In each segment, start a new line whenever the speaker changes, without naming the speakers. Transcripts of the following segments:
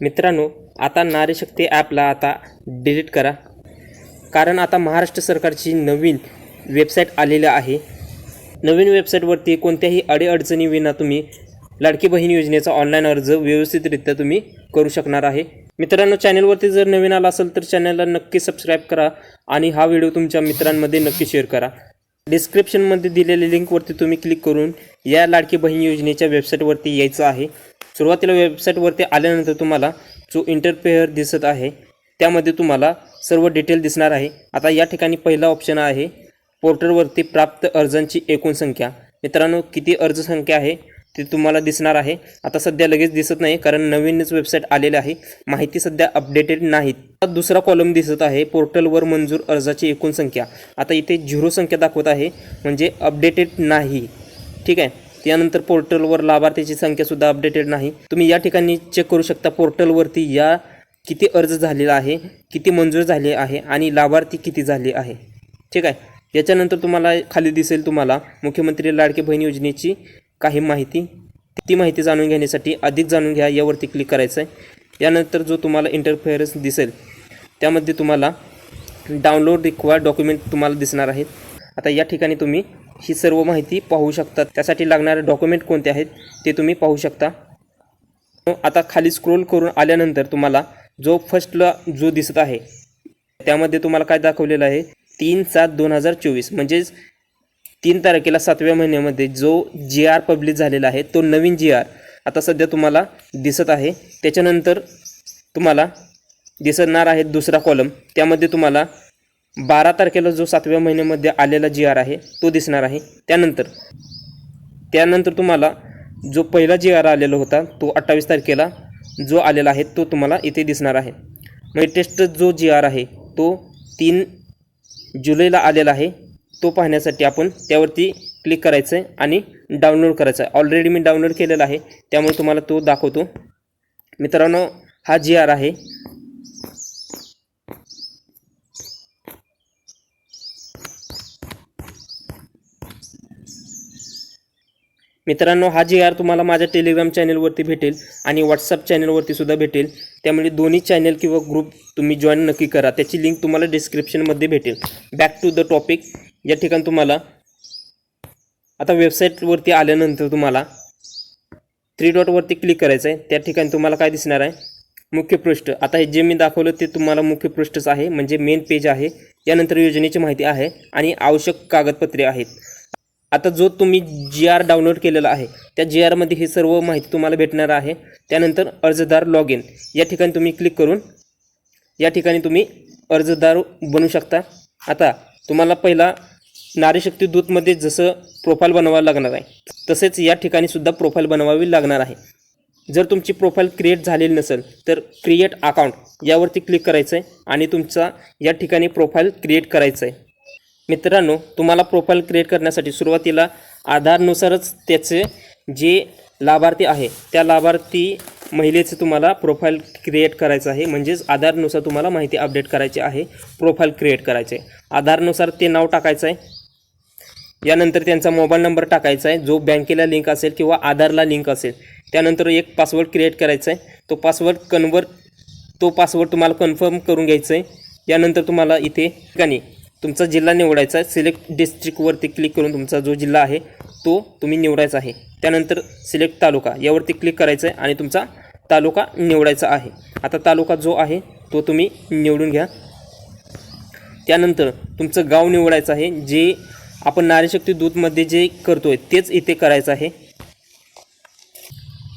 मित्रांनो आता नारीशक्ती ॲपला आता डिलीट करा. कारण आता महाराष्ट्र सरकारची नवीन वेबसाईट आलेली आहे. नवीन वेबसाईटवरती कोणत्याही अडीअडचणीविना तुम्ही लाडकी बहीण योजनेचा ऑनलाईन अर्ज व्यवस्थितरित्या तुम्ही करू शकणार आहे. मित्रांनो चॅनलवरती जर नवीन आला असेल तर चॅनलला नक्की सबस्क्राईब करा आणि हा व्हिडिओ तुमच्या मित्रांमध्ये नक्की शेअर करा. डिस्क्रिप्शनमध्ये दिलेल्या लिंकवरती तुम्ही क्लिक करून या लाडकी बहीण योजनेच्या वेबसाईटवरती यायचं आहे. सुरुवातीला वेबसाईटवरती आल्यानंतर तुम्हाला जो इंटरफेअर दिसत आहे त्यामध्ये तुम्हाला सर्व डिटेल दिसणार आहे. आता या ठिकाणी पहिला ऑप्शन आहे पोर्टलवरती प्राप्त अर्जांची एकूण संख्या. मित्रांनो किती अर्ज संख्या आहे ते तुम्हाला दिसणार आहे. आता सध्या लगेच दिसत नाही कारण नवीनच वेबसाईट आलेली आहे. माहिती सध्या अपडेटेड नाहीत. आता दुसरा कॉलम दिसत आहे पोर्टलवर मंजूर अर्जाची एकूण संख्या. आता इथे झिरो संख्या दाखवत आहे म्हणजे अपडेटेड नाही. ठीक आहे? यानंतर पोर्टलवर लाभार्थीची संख्यासुद्धा अपडेटेड नाही. तुम्ही या ठिकाणी चेक करू शकता पोर्टलवरती या किती अर्ज झालेला आहे किती मंजूर झाले आहे आणि लाभार्थी किती झाले आहे. ठीक आहे? याच्यानंतर तुम्हाला खाली दिसेल तुम्हाला मुख्यमंत्री लाडकी बहीण योजनेची काही माहिती. ती माहिती जाणून घेण्यासाठी अधिक जाणून घ्या यावरती क्लिक करायचं आहे यानंतर जो तुम्हाला इंटरफेअरन्स दिसेल त्यामध्ये तुम्हाला डाउनलोड रिक्वायर डॉक्युमेंट तुम्हाला दिसणार आहेत. आता या ठिकाणी तुम्ही ही सर्व माहिती पाहू शकता. त्यासाठी लागणारे डॉक्युमेंट कोणते आहेत ते तुम्ही पाहू शकता. आता खाली स्क्रोल करून आल्यानंतर तुम्हाला जो फर्स्टला जो दिसत आहे त्यामध्ये तुम्हाला काय दाखवलेलं आहे? तीन सात दोन हजार चोवीस. म्हणजेच तीन तारखेला सातव्या महिन्यामध्ये जो जी आर पब्लिश झालेला आहे तो नवीन जी आर आता सध्या तुम्हाला दिसत आहे. त्याच्यानंतर तुम्हाला दिसणार आहे दुसरा कॉलम त्यामध्ये तुम्हाला बारा तारखेला जो सातव्या महिन्यामध्ये आलेला जी आर आहे तो दिसणार आहे. त्यानंतर त्यानंतर तुम्हाला जो पहिला जी आर आलेला होता तो अठ्ठावीस तारखेला जो आलेला आहे तो तुम्हाला इथे दिसणार आहे. म्हणजे लेटेस्ट जो जी आर आहे तो तीन जुलैला आलेला आहे. तो पाहण्यासाठी आपण त्यावरती क्लिक करायचं आहे आणि डाउनलोड करायचं आहे ऑलरेडी मी डाउनलोड केलेला आहे त्यामुळे तुम्हाला तो दाखवतो. मित्रांनो हा जी आर आहे. मित्रांनो हा जी आर तुम्हाला माझ्या टेलिग्राम चॅनलवरती भेटेल आणि व्हॉट्सअप चॅनलवरतीसुद्धा भेटेल. त्यामुळे दोन्ही चॅनल किंवा ग्रुप तुम्ही जॉईन नक्की करा. त्याची लिंक तुम्हाला डिस्क्रिप्शनमध्ये भेटेल. बॅक टू द टॉपिक या ठिकाणी तुम्हाला आता वेबसाईटवरती आल्यानंतर तुम्हाला थ्री डॉटवरती क्लिक करायचं आहे त्या ठिकाणी तुम्हाला काय दिसणार आहे? मुख्य पृष्ठ. आता हे जे मी दाखवलं ते तुम्हाला मुख्य पृष्ठच आहे. म्हणजे मेन पेज आहे. यानंतर योजनेची माहिती आहे आणि आवश्यक कागदपत्रे आहेत. आता जो तुम्ही जी आर डाउनलोड केलेला आहे त्या जी आरमध्ये ही सर्व माहिती तुम्हाला भेटणार आहे. त्यानंतर अर्जदार लॉग इन या ठिकाणी तुम्ही क्लिक करून या ठिकाणी तुम्ही अर्जदार बनू शकता. आता तुम्हाला पहिला नारीशक्ती दूतमध्ये जसं प्रोफाईल बनवावं लागणार आहे तसेच या ठिकाणी सुद्धा प्रोफाईल बनवावी लागणार आहे. जर तुमची प्रोफाईल क्रिएट झालेली नसेल तर क्रिएट अकाउंट यावरती क्लिक करायचं आहे आणि तुमचा या ठिकाणी प्रोफाईल क्रिएट करायचं आहे मित्रांनो तुम्हाला प्रोफाईल क्रिएट करण्यासाठी सुरुवातीला आधारनुसारच त्याचे जे लाभार्थी आहे त्या लाभार्थी महिलेचं तुम्हाला प्रोफाईल क्रिएट करायचं आहे. म्हणजेच आधारनुसार तुम्हाला माहिती अपडेट करायची आहे प्रोफाईल क्रिएट करायचे आहे. आधारनुसार ते नाव टाकायचं आहे. यानंतर त्यांचा मोबाईल नंबर टाकायचा आहे. जो बँकेला लिंक असेल किंवा आधारला लिंक असेल त्यानंतर एक पासवर्ड क्रिएट करायचा आहे. तो पासवर्ड कन्वर्ट तो पासवर्ड तुम्हाला कन्फर्म करून घ्यायचा आहे. यानंतर तुम्हाला इथे ठिकाणी तुमचा जिल्हा निवडायचा आहे. सिलेक्ट डिस्ट्रिक्टवरती क्लिक करून तुमचा जो जिल्हा आहे तो तुम्ही निवडायचा आहे. त्यानंतर सिलेक्ट तालुका यावरती क्लिक करायचं आहे आणि तुमचा तालुका निवडायचा आहे. आता तालुका जो आहे तो तुम्ही निवडून घ्या. त्यानंतर तुमचं गाव निवडायचं आहे जे आपण नारीशक्ती दूधमध्ये जे करतो आहे तेच इथे करायचं आहे.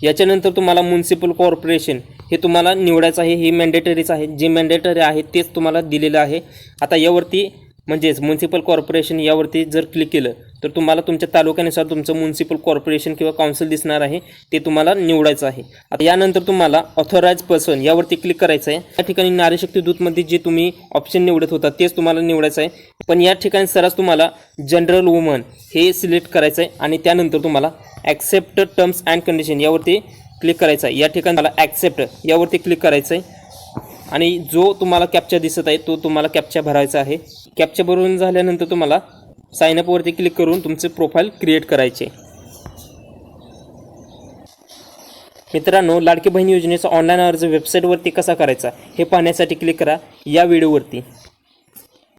याच्यानंतर तुम्हाला म्युन्सिपल कॉर्पोरेशन हे तुम्हाला निवडायचं आहे हे मॅन्डेटरीच आहे. जे मॅन्डेटरी आहे तेच तुम्हाला दिलेलं आहे. आता यावरती म्हणजेच म्युन्सिपल कॉर्पोरेशन यावरती जर क्लिक केलं तर तुम्हाला तुमच्या तालुक्यानुसार तुमचं म्युन्सिपल कॉर्पोरेशन किंवा काउन्सिल दिसणार आहे ते तुम्हाला निवडायचं आहे. आता यानंतर तुम्हाला ऑथोराइज पर्सन यावरती क्लिक करायचं आहे या ठिकाणी नारीशक्ती दूतमध्ये जे तुम्ही ऑप्शन निवडत होता तेच तुम्हाला निवडायचं आहे पण या ठिकाणी सरस तुम्हाला जनरल वुमन हे सिलेक्ट करायचं आहे आणि त्यानंतर तुम्हाला ॲक्सेप्ट टर्म्स अँड कंडिशन यावरती क्लिक करायचं आहे या ठिकाणी मला ॲक्सेप्ट यावरती क्लिक करायचं आहे आणि जो तुम्हाला कॅप्चा दिसत आहे तो तुम्हाला कॅप्चा भरायचा आहे. कॅप्चा भरून झाल्यानंतर तुम्हाला साईनअपवरती क्लिक करून तुमचे प्रोफाईल क्रिएट करायचे. मित्रांनो लाडकी बहीण योजनेचा ऑनलाईन अर्ज वेबसाईटवरती कसा करायचा हे पाहण्यासाठी क्लिक करा या व्हिडिओवरती